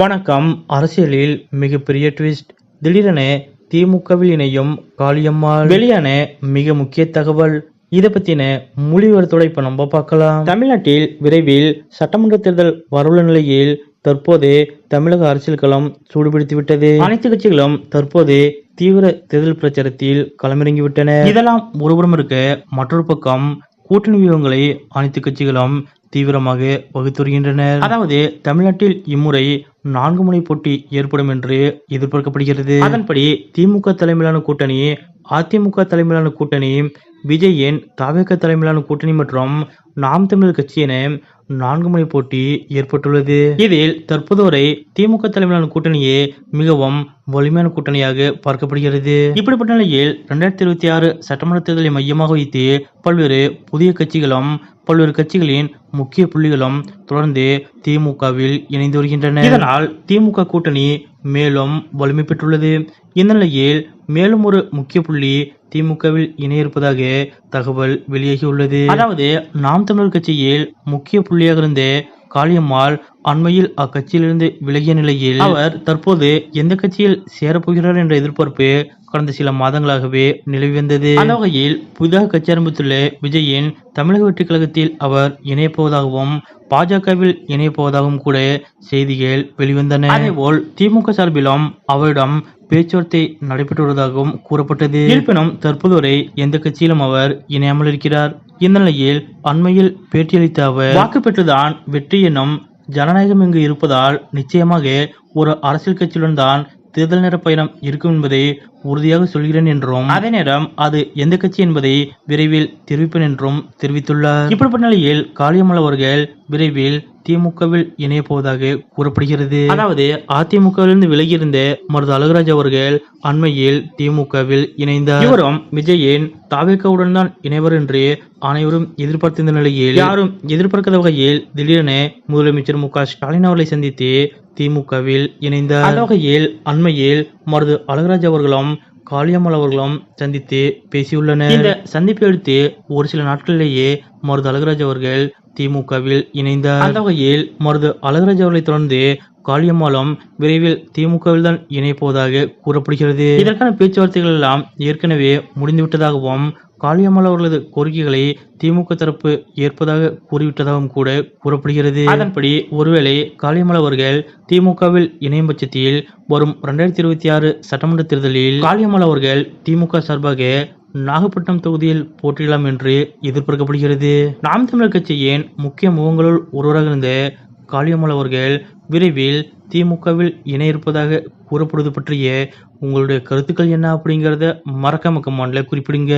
வணக்கம். அரசியலில் மிகப்பெரிய ட்விஸ்ட் திடீரென திமுகவில் இணையும் காளியம்மாள் வெளியான மிக முக்கிய தகவல். இதை பத்தின மொழிவரத்தோட இப்ப நம்ம பார்க்கலாம். தமிழ்நாட்டில் விரைவில் சட்டமன்ற தேர்தல் வரவுள்ள நிலையில் தற்போது தமிழக அரசியல் களம் சூடுபிடித்து விட்டது. அனைத்து கட்சிகளும் தற்போது தீவிர தேர்தல் பிரச்சாரத்தில் களமிறங்கிவிட்டன இதெல்லாம் ஒருபுறம் இருக்க மற்றொரு பக்கம் கூட்டணி வியூகங்களை அனைத்து கட்சிகளும் தீவிரமாக வகுத்து வருகின்றனர் அதாவது தமிழ்நாட்டில் இம்முறை நான்கு முனை போட்டி ஏற்படும் என்று எதிர்பார்க்கப்படுகிறது. அதன்படி திமுக தலைமையிலான கூட்டணி அதிமுக தலைமையிலான கூட்டணி விஜயின் தாவேக தலைமையிலான கூட்டணி மற்றும் நாம் தமிழர் கட்சி என நான்கு முனை போட்டி ஏற்பட்டுள்ளது. இதில் தற்போது வரை திமுக தலைமையிலான கூட்டணியே மிகவும் வலிமையான கூட்டணியாக பார்க்கப்படுகிறது. இப்படிப்பட்ட நிலையில் இரண்டாயிரத்தி இருபத்தி ஆறு சட்டமன்ற தேர்தலை மையமாக வைத்து பல்வேறு புதிய கட்சிகளும் பல்வேறு கட்சிகளின் முக்கிய புள்ளிகளும் தொடர்ந்து திமுகவில் இணைந்து வருகின்றன. இதனால் திமுக கூட்டணி மேலும் வலிமை பெற்றுள்ளது. இந்த நிலையில் மேலும் ஒரு முக்கிய புள்ளி திமுகவில் இணைய இருப்பதாக தகவல் வெளியாகியுள்ளது. அதாவது நாம் தமிழர் கட்சியில் முக்கிய புள்ளியாக இருந்த காளியம்மாள் அண்மையில் அக்கட்சியிலிருந்து விலகிய நிலையில் அவர் தற்போது எந்த கட்சியில் சேரப்போகிறார் என்ற எதிர்பார்ப்பு கடந்த சில மாதங்களாகவே நிலவி வந்தது. அந்த வகையில் புதிதாக கட்சி ஆரம்பித்துள்ள விஜயின் தமிழக வெற்றிக் கழகத்தில் அவர் இணையப்போவதாகவும் பாஜகவில் இணையப்போவதாகவும் கூட செய்திகள் வெளிவந்தன. அதேபோல் திமுக சார்பிலும் அவரிடம் பேச்சுவார்த்தை நடைபெற்று வருவதாகவும் கூறப்பட்டது. இருப்பினும் தற்போது வரை எந்த கட்சியிலும் அவர் இணையாமல் இருக்கிறார் இந்த நிலையில் அண்மையில் பேட்டியளித்த அவர் வாக்கு பெற்றுதான் வெற்றி எனும் ஜனநாயகம் இங்கு இருப்பதால் நிச்சயமாக ஒரு அரசியல் கட்சியுடன் தான் தேர்தல் நேர பயணம் இருக்கும் என்பதை உறுதியாக சொல்கிறேன் என்றும் அதே நேரம் அது எந்த கட்சி என்பதை விரைவில் தெரிவிப்பேன் என்றும் தெரிவித்துள்ளார். இப்படிப்பட்ட நிலையில் காளியம்மாள் அவர்கள் விரைவில் திமுகவில் இணைய போவதாக கூறப்படுகிறது. அதாவது அதிமுகவிலிருந்து விலகியிருந்த மருது அழகராஜ் அவர்கள் அண்மையில் திமுகவில் இணைந்தார். இவரும் விஜயின் தாவேக்காவுடன் தான் இணைவர் என்று அனைவரும் எதிர்பார்த்திருந்த நிலையில் யாரும் எதிர்பார்க்காத வகையில் திடீரென முதலமைச்சர் மு க ஸ்டாலின் அவர்களை சந்தித்து திமுகவில் இணைந்தார். அந்த வகையில் அண்மையில் மருது அழகராஜ் அவர்களும் காளியம்மாள் அவர்களும் சந்தித்து பேசியுள்ளனர். இந்த சந்திப்பை அடுத்து ஒரு சில நாட்களிலேயே மருது அழகராஜ் அவர்கள் திமுகவில் இணைந்தார். அந்த வகையில் மருது அழகராஜ் அவர்களை தொடர்ந்து காளியம்மாளும் விரைவில் திமுகவில் தான் இணைப்போவதாக கூறப்படுகிறது. இதற்கான பேச்சுவார்த்தைகள் எல்லாம் ஏற்கனவே முடிந்துவிட்டதாகவும் காளியம்மாள் அவர்களது கோரிக்கைகளை திமுக தரப்பு ஏற்பதாக கூறிவிட்டதாகவும் கூட கூறப்படுகிறது. அதன்படி ஒருவேளை காளியம்மாள் அவர்கள் திமுகவில் இணையும் பட்சத்தில் வரும் இரண்டாயிரத்தி இருபத்தி ஆறு சட்டமன்ற தேர்தலில் காளியம்மாள் அவர்கள் திமுக சார்பாக நாகப்பட்டினம் தொகுதியில் போட்டியிடலாம் என்று எதிர்பார்க்கப்படுகிறது. நாம் தமிழர் கட்சியின் முக்கிய முகங்களுள் ஒருவராக இருந்த காளியம்மாள் அவர்கள் விரைவில் திமுகவில் இணைய இருப்பதாக கூறப்படுவது பற்றிய உங்களுடைய கருத்துக்கள் என்ன அப்படிங்கிறத மறக்காம கமாண்டில் குறிப்பிடுங்க.